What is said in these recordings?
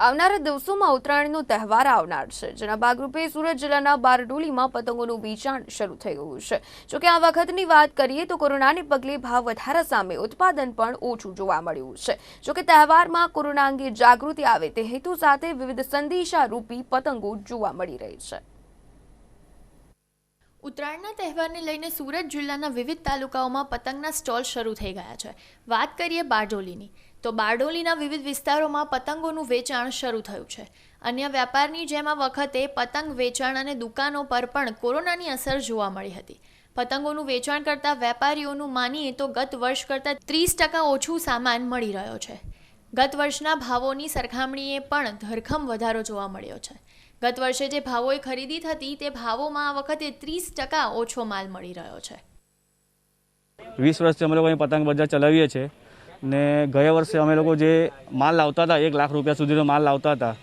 આવનારા દિવસોમાં ઉત્તરાયણનો તહેવાર આવનાર છે. જેના ભાગરૂપે સુરત જિલ્લાના બારડોલીમાં પતંગોનું વેચાણ શરૂ થઈ ગયું છે. જોકે આ વખતની વાત કરીએ તો કોરોનાને પગલે ભાવ વધારા સામે ઉત્પાદન પણ ઓછું જોવા મળ્યું છે. જોકે તહેવારમાં કોરોના અંગે જાગૃતિ આવે તે હેતુ સાથે વિવિધ સંદેશારૂપી પતંગો જોવા મળી રહી છે. ઉત્તરાયણના તહેવારને લઈને સુરત જિલ્લાના વિવિધ તાલુકાઓમાં પતંગના સ્ટોલ શરૂ થઈ ગયા છે. વાત કરીએ બારડોલીની. તો બારડોલીના વિવિધ વિસ્તારોમાં પતંગોનું વેચાણ શરૂ થયું છે. અન્ય વ્યાપારની જેમ આ વખતે પતંગ વેચાણ અને દુકાનો પર પણ કોરોનાની અસર જોવા મળી હતી. પતંગોનું વેચાણ કરતા વેપારીઓનું માનીએ તો ગત વર્ષ કરતાં ત્રીસ ટકા ઓછું સામાન મળી રહ્યો છે. ગત વર્ષના ભાવોની સરખામણીએ પણ ધરખમ વધારો જોવા મળ્યો છે. ગત વર્ષે જે ભાવોએ ખરીદી થતી, તે ભાવોમાં આ વખતે ત્રીસ ટકા ઓછો માલ મળી રહ્યો છે. વીસ વર્ષથી અમે લોકો અહીં પતંગ બજાર ચલાવીએ છીએ ને ગયા વર્ષે અમે લોકો જે માલ લાવતા હતા, એક લાખ રૂપિયા સુધીનો માલ લાવતા હતા,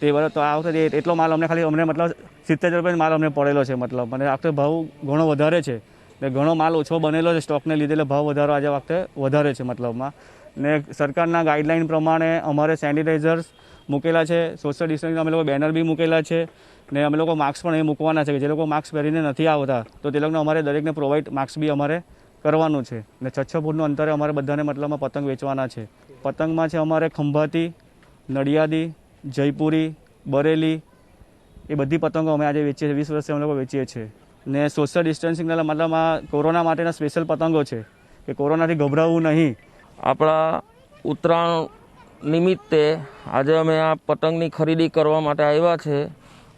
તે બરાબર તો આ વખતે એટલો માલ અમને ખાલી, અમને મતલબ સિત્તેર રૂપિયા માલ અમને પડેલો છે મતલબ. અને આ વખતે ભાવ ઘણો વધારે છે ને ઘણો માલ ઓછો બનેલો છે, સ્ટોકને લીધે ભાવ વધારો આજે વખતે વધારે છે મતલબમાં. ને સરકારના ગાઈડલાઇન પ્રમાણે અમારે સેનિટાઈઝર્સ મૂકેલા છે સોશિયલ ડિસ્ટન્સિંગ અમે લોકો બેનર બી મૂકેલા છે ને અમે લોકો માસ્ક પણ એ મૂકવાના છે કે જે લોકો માસ્ક પહેરીને નથી આવતા, તો તે લોકોને અમારે દરેકને પ્રોવાઈડ માસ્ક બી અમારે કરવાનું છે ને છ છ ફૂટનું અંતરે અમારે બધાને મતલબમાં પતંગ વેચવાના છે. પતંગમાં છે અમારે ખંભાતી, નડિયાદી, જયપુરી, બરેલી એ બધી પતંગો અમે આજે વેચીએ છીએ, વીસ વર્ષથી અમે લોકો વેચીએ છીએ. ને સોશિયલ ડિસ્ટન્સિંગના મતલબ આ કોરોના માટેના સ્પેશિયલ પતંગો છે કે કોરોનાથી ગભરાવવું નહીં. આપણા ઉત્તરાયણ નિમિત્તે આજે અમે આ પતંગની ખરીદી કરવા માટે આવ્યા છે.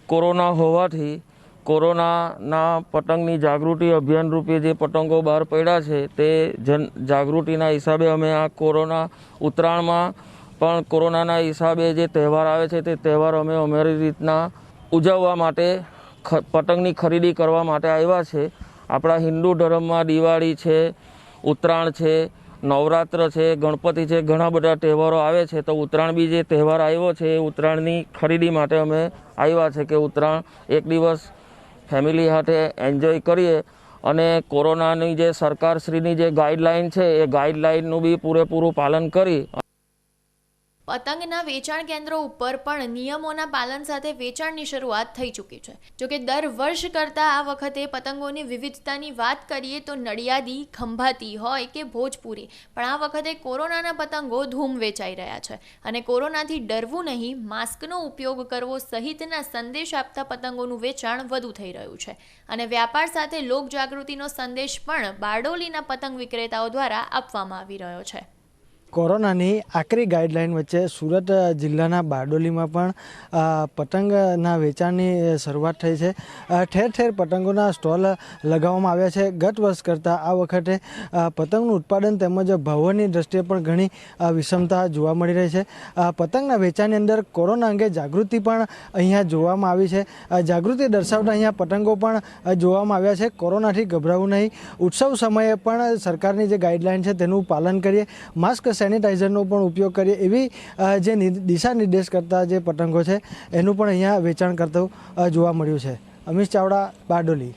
કોરોના હોવાથી કોરોનાના પતંગની જાગૃતિ અભિયાન રૂપે જે પતંગો બહાર પડ્યા છે તે જન જાગૃતિના હિસાબે અમે આ કોરોના ઉત્તરાયણમાં પણ કોરોનાના હિસાબે જે તહેવાર આવે છે તે તહેવાર અમે અમારી રીતના ઉજવવા માટે પતંગની ખરીદી કરવા માટે આવ્યા છે. આપણા હિન્દુ ધર્મમાં દિવાળી છે, ઉત્તરાયણ છે નવરાત્ર છે, ગણપતિ છે, ઘણા બધા તહેવારો આવે છે. તો ઉત્તરાયણ બી જે તહેવાર આવ્યો છે, એ ઉત્તરાયણની ખરીદી માટે અમે આવ્યા છે કે ઉત્તરાયણ એક દિવસ ફેમિલી સાથે એન્જોય કરીએ. અને કોરોનાની જે સરકારશ્રીની જે ગાઈડલાઈન છે, એ ગાઈડલાઈનનું બી પૂરેપૂરું પાલન કરી પતંગના વેચાણ કેન્દ્રો ઉપર પણ નિયમોના પાલન સાથે વેચાણની શરૂઆત થઈ ચૂકી છે. જોકે દર વર્ષ કરતાં આ વખતે પતંગોની વિવિધતાની વાત કરીએ તો નડિયાદી, ખંભાતી હોય કે ભોજપુરી, પણ આ વખતે કોરોનાના પતંગો ધૂમ વેચાઈ રહ્યા છે અને કોરોનાથી ડરવું નહીં, માસ્કનો ઉપયોગ કરવો સહિતના સંદેશ આપતા પતંગોનું વેચાણ વધુ થઈ રહ્યું છે. અને વ્યાપાર સાથે લોકજાગૃતિનો સંદેશ પણ બારડોલીના પતંગ વિક્રેતાઓ દ્વારા આપવામાં આવી રહ્યો છે. કોરોનાની આકરી ગાઈડલાઇન વચ્ચે સુરત જિલ્લાના બારડોલીમાં પણ પતંગના વેચાણની શરૂઆત થઈ છે. ઠેર ઠેર પતંગોના સ્ટોલ લગાવવામાં આવ્યા છે. ગત વર્ષ કરતાં આ વખતે પતંગનું ઉત્પાદન તેમજ ભાવોની દ્રષ્ટિએ પણ ઘણી વિષમતા જોવા મળી રહી છે. પતંગના વેચાણની અંદર કોરોના અંગે જાગૃતિ પણ અહીંયા જોવામાં આવી છે. જાગૃતિ દર્શાવતા અહીંયા પતંગો પણ જોવામાં આવ્યા છે. કોરોનાથી ગભરાવું નહીં. ઉત્સવ સમયે પણ સરકારની જે ગાઈડલાઇન છે તેનું પાલન કરીએ. માસ્ક સેનિટાઈઝરનો પણ ઉપયોગ કરીએ એવી જે દિશા નિર્દેશ કરતા જે પતંગો છે, એનું પણ અહીંયા વેચાણ કરતું જોવા મળ્યું છે. અમીશ ચાવડા, બારડોલી.